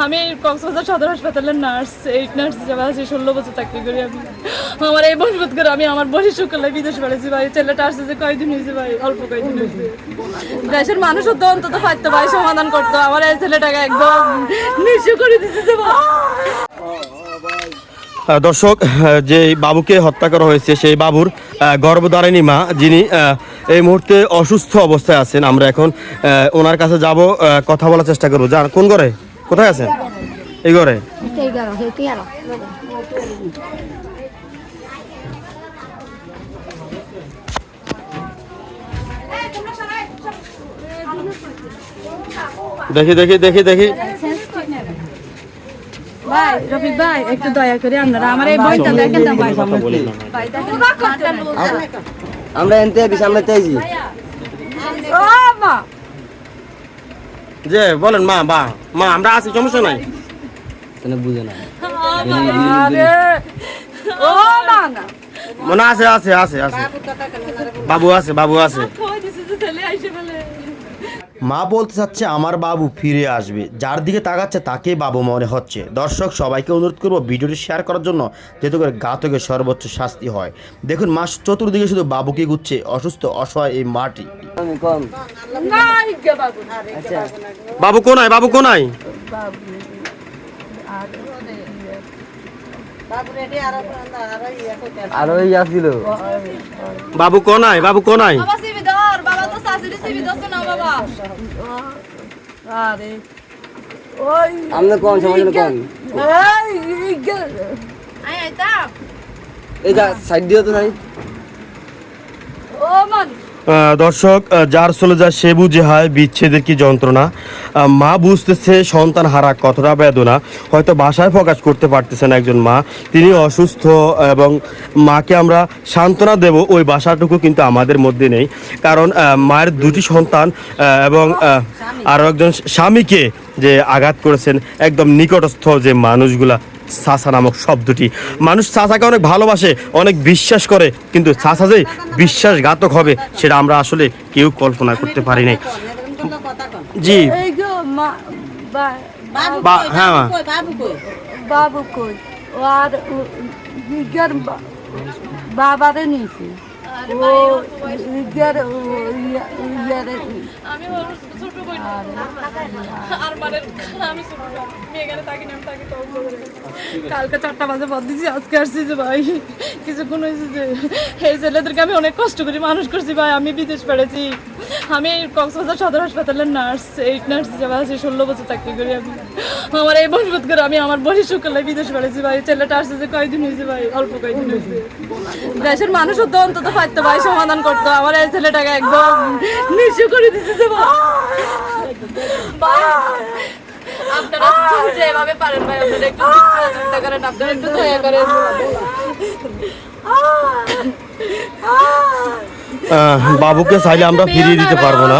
আমি কক্সবাজার সদর হাসপাতালের নার্স এইট নার্স হিসেবে আছি, ষোলো বছর চাকরি করি আমি। আমার এই বসবোধ করে আমি আমার বসে শুক্লে বিদেশ বেড়েছি ভাই। ছেলেটা আসছে যে কয়দিন হয়েছে ভাই? অল্প কয়দিন হয়েছে। দেশের মানুষও তো অন্তত পারতো ভাই, সমাধান করতো। আমার এই ছেলেটাকে একদম নিঃস্ব করে দিতেছে দর্শক যে বাবুকে হত্যা করা হয়েছে, সেই বাবুর গর্ভধারিণী মা, যিনি এই মুহূর্তে অসুস্থ অবস্থায় আছেন, আমরা এখন ওনার কাছে যাব কথা বলার চেষ্টা করব। যান কোন ঘরে? কোথায় আছেন? এই ঘরে. দেখি দেখি দেখি দেখি। ভাই রফিক ভাই একটু দয়া করে আপনারা আমার এই বইটা দেখেন না ভাই। ভাই আমরা এনতে আমরা চাইছি ও মা। যে বলেন মা বা মা আমরা আছি সমস্যা নাই। তাহলে বুঝে না মনে আছে আছে আছে আছে। বাবু আছে বাবু আছে। মা বলতে চাচ্ছে আমার বাবু ফিরে আসবে যার দিকে তাকাচ্ছে তাকেই বাবু মনে হচ্ছে। দর্শক সবাইকে অনুরোধ করব ভিডিওটি শেয়ার করার জন্য যেহেতু করে ঘাতকের সর্বোচ্চ শাস্তি হয়। দেখুন মাস চতুর্দিকে শুধু বাবুকে গুচ্ছে অসুস্থ অসহায় এই মাটি। বাবু বাবু কোনায়? বাবু কোনায় আর ওই বাবু কোনায় বাবু কোনায়? আরে ওই আমরা আই আইতা এই যা সাইড দিও তো নাই ও মান আহ, দর্শক যার চলে যায় সে বুঝে হয়, বিচ্ছেদের কি যন্ত্রণা? মা বুঝতেছে সন্তান হারা কতটা বেদনা। হয়তো ভাষায় প্রকাশ করতে পারতেছেন একজন মা। তিনি অসুস্থ এবং মাকে আমরা সান্ত্বনা দেব ওই ভাষাটুকু কিন্তু আমাদের মধ্যে নেই। কারণ মায়ের দুটি সন্তান এবং আরও একজন স্বামীকে যে আঘাত করেছেন, একদম নিকটস্থ যে মানুষগুলা সাসা নামক শব্দটি। মানুষ সাসাকে অনেক ভালোবাসে অনেক বিশ্বাস করে কিন্তু সাসা যে বিশ্বাসঘাতক হবে সেটা আমরা আসলে কেউ কল্পনা করতে পারি নাই। জি। এই গো মা বা- বা হ্যাঁ বাবু কই আর বাবারে নিয়েছে। আমি ছোট বোন। আর মানে আমি ছোট বোন। এখানে থাকি না আমি থাকি তো কালকে চারটা বাজে বাদ দিছি আজকে আসছি যে ভাই কিছুক্ষণ হয়েছে যে এই ছেলেদেরকে আমি অনেক কষ্ট করি মানুষ করছি ভাই আমি বিদেশ পেরেছি আমি কক্সবাজার সদর হাসপাতালের নার্স এইট নার্স হিসেবে আছি ষোলো বছর চাকরি করি আমি। আমার এই বসবোধ করে আমি আমার বসে শুক্লে বিদেশ পেরেছি ভাই ছেলেটা আসছে যে কয়দিন হয়েছে ভাই অল্প কয়দিন হয়েছে। দেশের মানুষও তো অন্তত পারতো ভাই সমাধান করতো। আমার এই ছেলেটাকে একদম নিঃস্ব করে দিতেছে আপনারা যেভাবে পারেন ভাই আপনারা একটু চিন্তা করেন আপনারা একটু দয়া করেন বাবুকে চাইলে আমরা ফিরিয়ে দিতে পারব না।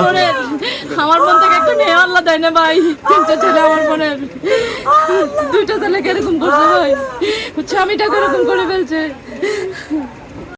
আমার মন থেকে একটু মেয়ে আল্লাহ দেয় না ভাই। তিনটা ছেলে আমার বোনের দুইটা ছেলেকে এরকম করছে ভাই। স্বামীটাকে এরকম করে ফেলছে।